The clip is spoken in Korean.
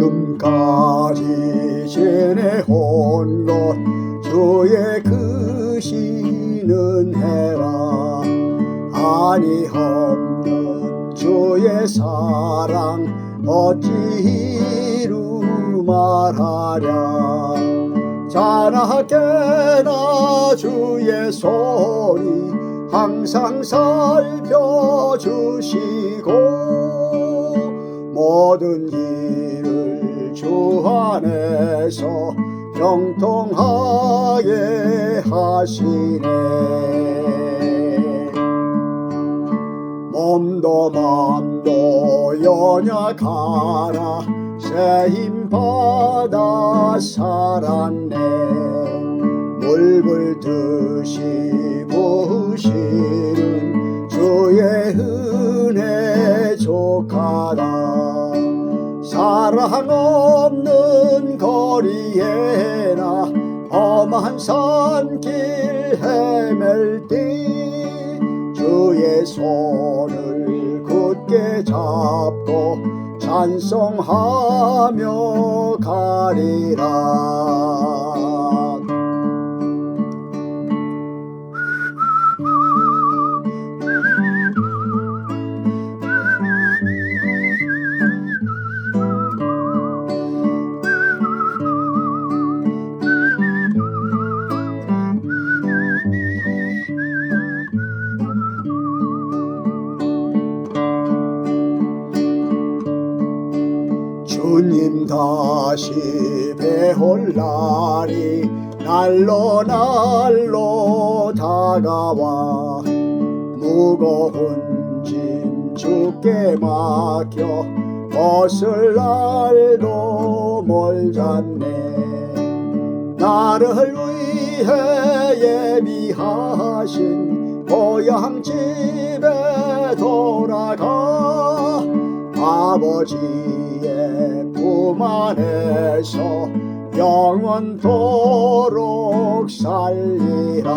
지금까지 지내온 것 주의 크시는 해라. 아니 없는 주의 사랑 어찌 이루 말하랴. 자나 깨나 주의 손이 항상 살펴주시고 모든 일을 주 안에서 병통하게 하시네. 몸도 마음도 연약하라 세힘 받아 살았네. 물불 듯이 부으시는 주의 은혜 족하다 사랑 없는 거리에나 험한 산길 헤맬 때 주의 손을 굳게 잡고 찬송하며 가리라 주님 다시 배올 날이 날로 날로 다가와 무거운 짐 주께 맡겨 벗을 날도 멀잖네. 나를 위해 예비하신 고향 집에 돌아가 아버지 의품 안에서 영원토록 살리라